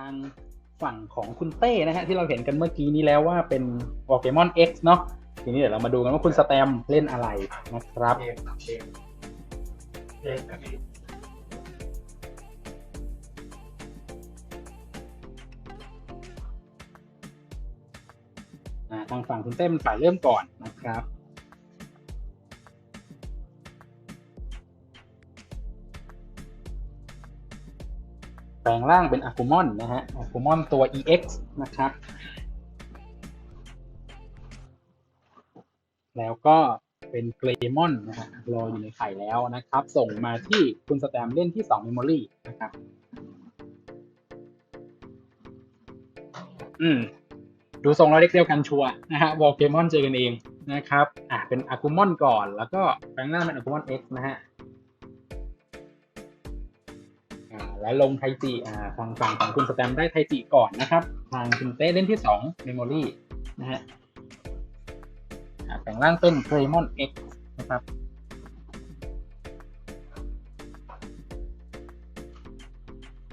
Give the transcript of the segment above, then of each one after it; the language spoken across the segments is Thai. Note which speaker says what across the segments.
Speaker 1: างฝั่งของคุณเต้นะฮะที่เราเห็นกันเมื่อกี้นี้แล้วว่าเป็น Pokemon X เนาะทีนี้เดี๋ยวเรามาดูกันว่าคุณสแตมเล่นอะไรนะครับ
Speaker 2: เกมเกมเกมแบบ
Speaker 1: อ่าทางฝั่งคุณเต้เป็นฝ่ายเริ่มก่อนนะครับ แปลงร่างเป็นอะคูมอนนะฮะอะคูมอนตัว EX นะครับ แล้วก็เป็นเกรมอนนะฮะรออยู่ในไข่แล้วนะครับ ส่งมาที่คุณสแตมเล่นที่2 Memory นะครับ อืม ดูทรงเราเด็กเดียวกันชัวนะฮะวอลเกมอนเจอกันเองนะครับ อ่าเป็นอะคูมอนก่อน แล้วก็แปลงร่างเป็นอะคูมอน X นะฮะ และลงไทจิอ่าทางฝั่งของคุณสแตมได้ไทจิก่อนนะครับ ทางคุณเต้เล่นที่2 Memory นะฮะแปลงร่างเป็นเกรมอน X นะครับ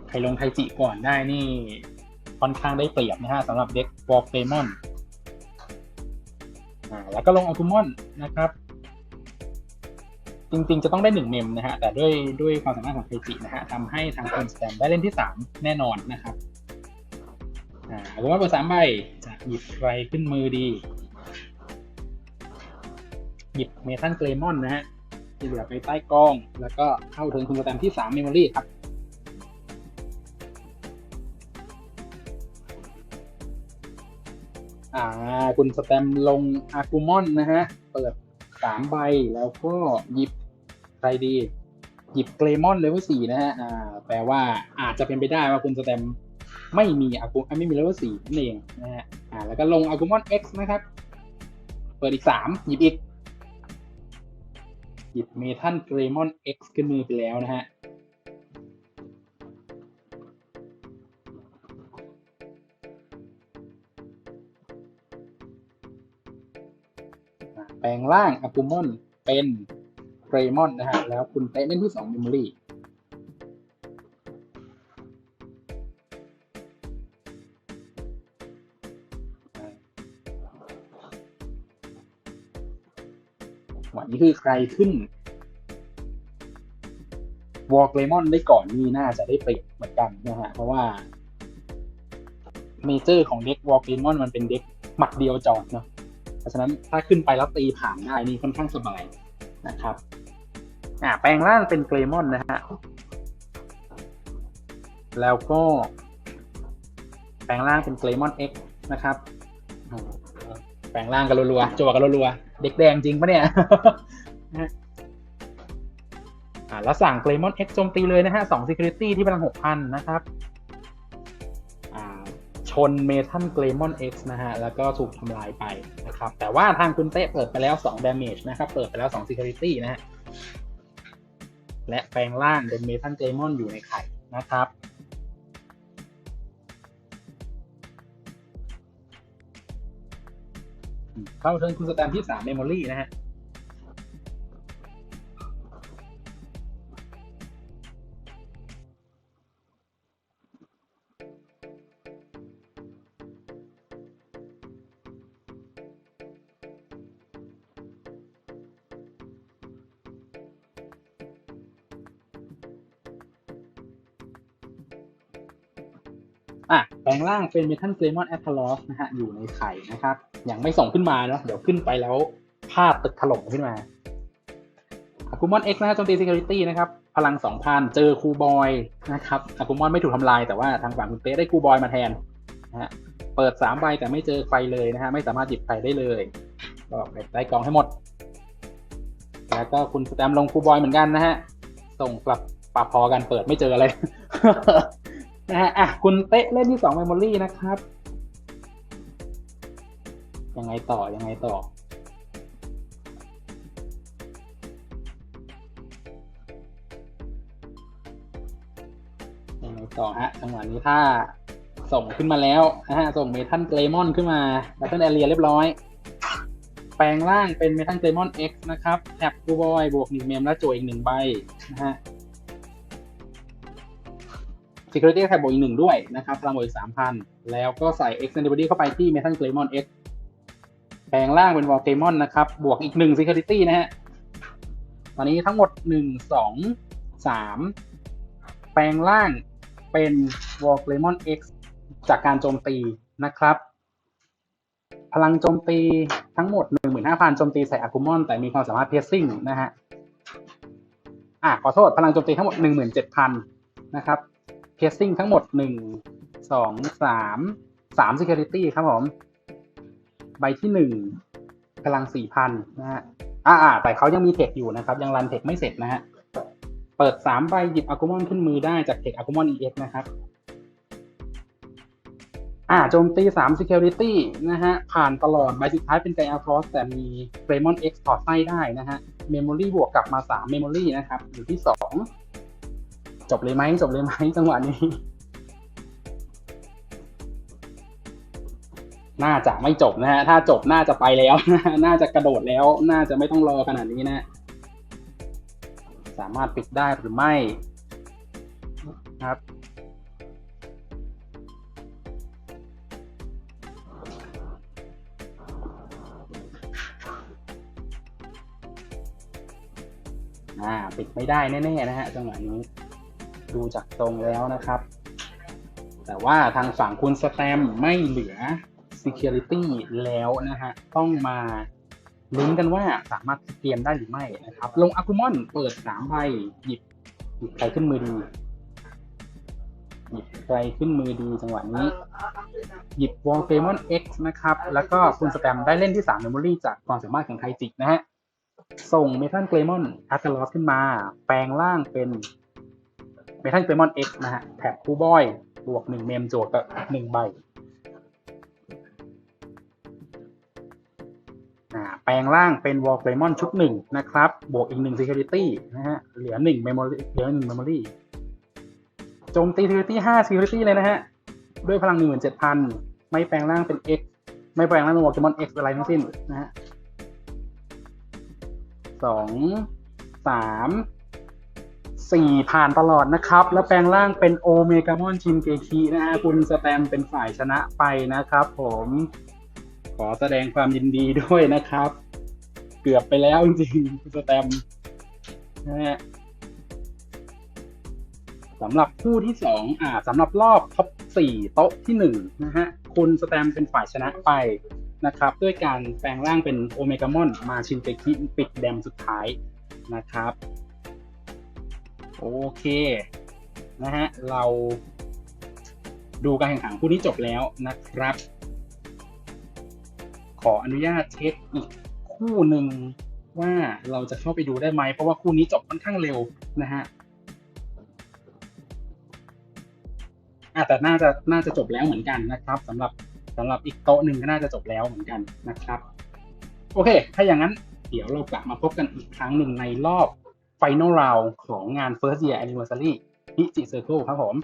Speaker 1: ใครลงไทจิก่อนได้นี่ค่อนข้างได้เปรียบนะฮะสำหรับเด็กวอลเกมอนอ่าแล้วก็ลงอัลคูมอนนะครับ จริงๆ จะต้องได้หนึ่งเมมนะฮะ แต่ด้วยด้วยความสามารถของไทจินะฮะทำให้ทางคนสแตมได้เล่นที่สามแน่นอนนะครับ อ่าอัลคูมอนเปิดสามใบจะหยิบใครขึ้นมือดี หยิบเมทัลเกรมอนนะฮะ ที่เหลือไปใต้กล้อง แล้วก็เข้าถึงคุณสแตมที่สามเมมโมรี่ครับอ่าคุณสแตมลงอากูมอนนะฮะ เปิด สามใบแล้วก็หยิบใครดี หยิบเกรมอนเลเวลสี่นะฮะอ่าแปลว่าอาจจะเป็นไปได้ว่าคุณสแตมไม่มีอากูไม่มีเลเวลสี่นั่นเองนะฮะอ่าแล้วก็ลงอากูมอนเอ็กซ์นะครับ เปิดอีกสามหยิบอีก หยิบเมทัลเกรมอนเอ็กซ์ขึ้นมือไปแล้วนะฮะ ลงร่างอะปูมอนเป็นเกรมอนนะฮะ แล้วคุณเต้เล่นที่2 Memory วันนี้คือใครขึ้นวอลเกรมอนได้ก่อนนี่น่าจะได้เปรียบเหมือนกันนะฮะ เพราะว่าเมเจอร์ของเด็กวอลเกรมอนมันเป็นเด็กหมัดเดียวจอดเนาะ ราะฉะนั้นถ้าขึ้นไปแล้วตีผ่านได้นี่ค่อนข้างสบายนะครับอ่าแปลงร่างเป็นเกรมอนนะฮะแล้วก็ แปลงร่างเป็นเกรมอน X นะครับแปลงร่างกันรัวๆจั่วกันรัวๆเด็กแดงจริงปะเนี่ยอ่าแล้วสั่งเกรมอน X โจมตีเลยนะฮะสอง Security ที่พลังหกพันนะครับ นเมทัลเกรมอน X นะฮะ แล้วก็ถูกทำลายไปนะครับ แต่ว่าทางคุณเต้เปิดไปแล้ว2 damage นะครับ เปิดไปแล้ว2 security นะฮะ และแปลงร่างเป็นเมทัลเกรมอนอยู่ในไข่นะครับเข้าเทิร์นคุณสแตมที่3 memory นะฮะ อะแปลงร่างเป็นเมทัลเกรมอนแอตทลอสนะฮะอยู่ในไข่นะครับ ยังไม่ส่งขึ้นมาเนาะเดี๋ยวขึ้นไปแล้วพลาดตึกถล่มขึ้นมาอากูมอน X นะโจมตี Security นะครับ พลัง2,000เจอคูบอยนะครับอากูมอนไม่ถูกทำลายแต่ว่าทางฝั่งคุณเต้ได้คูบอยมาแทนนะฮะเปิด3ใบแต่ไม่เจอใครเลยนะฮะไม่สามารถหยิบใครได้เลยก็ไปใต้กองให้หมด แล้วก็คุณสแตมลงคูบอยเหมือนกันนะฮะส่งกลับปรับพอกันเปิดไม่เจออะไร นะฮะอะคุณเตะเล่นที่สอง Memory นะครับ ยังไงต่อ ยังไงต่อ ยังไงต่อฮะจังหวะนี้ถ้าส่งขึ้นมาแล้วนะฮะส่งเมทัลเกรมอนขึ้นมาแบตเทิลแอเรียเรียบร้อย แปลงร่างเป็นเมทัลเกรมอน X นะครับแท็บกูบอยบวกหนึ่งเมมและโจอีกหนึ่งใบนะฮะ security attack บวกอีกหนึ่งด้วยนะครับพลังบวกอีกสามพันแล้วก็ใส่ extended body เข้าไปที่ metal claymon x แปลงร่างเป็น wall claymon นะครับ บวกอีกหนึ่ง security นะฮะ ตอนนี้ทั้งหมดหนึ่งสองสามแปลงร่างเป็น wall claymon x จากการโจมตีนะครับ พลังโจมตีทั้งหมด 15,000โจมตีใส่อากุมอน แต่มีความสามารถ piercing นะฮะอะขอโทษ พลังโจมตีทั้งหมด 17,000 นะครับ piercing ทั้งหมด 1 2 3 3 security ครับผม ใบที่ 1 พลัง 4,000 นะฮะอ่าแต่เขายังมีเทคอยู่นะครับ ยังรันเทคไม่เสร็จนะฮะ เปิด 3 ใบหยิบอากุมอนขึ้นมือได้จากเทคอากุมอน EX นะครับ อ่าโจมตี 3 security นะฮะ ผ่านตลอด ใบสุดท้ายเป็นไกอาครอสแต่มี g r a m o n X ถอดไส้ได้นะฮะ Memory บวกกลับมา3 Memory นะครับ อยู่ที่ 2 จบเลยไหมจบเลยไหมจังหวะนี้ น่าจะไม่จบนะฮะถ้าจบน่าจะไปแล้วน่าจะกระโดดแล้ว น่าจะไม่ต้องรอขนาดนี้นะ สามารถปิดได้หรือไม่ครับอ่าปิดไม่ได้แน่ๆนะฮะจังหวะนี้ ดูจากตรงแล้วนะครับ แต่ว่าทางฝั่งคุณสแตมไม่เหลือ Security แล้วนะฮะ ต้องมาลุ้นกันว่าสามารถเตรียมได้หรือไม่นะครับ ลงอากุมอนเปิดสามใบหยิบหยิบใครขึ้นมือดี หยิบใครขึ้นมือดีจังหวะนี้ หยิบ w a l g a m o n X นะครับ แล้วก็คุณสแตมได้เล่นที่3 Memory จากความสามารถของไทจินะฮะ ส่งเมทัลเกรมอนอาร์เทลอสขึ้นมา แปลงร่างเป็น เมทัลเกรมอน X นะฮะแท็บคูบอย บวกหนึ่งเมมจทย์กับหนึ่งใบแปลงร่างเป็นวอลเกรมอนชุดหนึ่งนะครับ บวกอีกหนึ่ง security นะฮะ เหลือหนึ่ง memory เหลือหนึ่ง memory โจมตี security ห้า security เลยนะฮะ ด้วยพลังหนึ่งหมื่นเจ็ดพันไม่แปลงร่างเป็น X ไม่แปลงร่างเป็นวอลเกรมอน X อะไรทั้งสิ้นนะฮะสองสาม สี่ผ่านตลอดนะครับ แล้วแปลงร่างเป็นโอเมกามอนชินเกคินะฮะคุณสแตมเป็นฝ่ายชนะไปนะครับผมขอแสดงความยินดีด้วยนะครับ เกือบไปแล้วจริงๆคุณสแตมนะฮะสำหรับคู่ที่สองอ่าสำหรับรอบท็อปสี่โต๊ะที่หนึ่งนะฮะคุณสแตมเป็นฝ่ายชนะไปนะครับ ด้วยการแปลงร่างเป็นโอเมกามอนมาชินเตคิปิดแดมสุดท้ายนะครับ โอเคนะฮะเราดูการแข่งขันคู่นี้จบแล้วนะครับ ขออนุญาตเช็คอีกคู่หนึ่งว่าเราจะเข้าไปดูได้ไหม เพราะว่าคู่นี้จบค่อนข้างเร็วนะฮะอะแต่น่าจะน่าจะจบแล้วเหมือนกันนะครับสำหรับสำหรับอีกโต๊ะหนึ่งก็น่าจะจบแล้วเหมือนกันนะครับ โอเค ถ้าอย่างนั้นเดี๋ยวเรากลับมาพบกันอีกครั้งหนึ่งในรอบ Final Round ของงาน First Year Anniversary พิจิ Circle ครับผม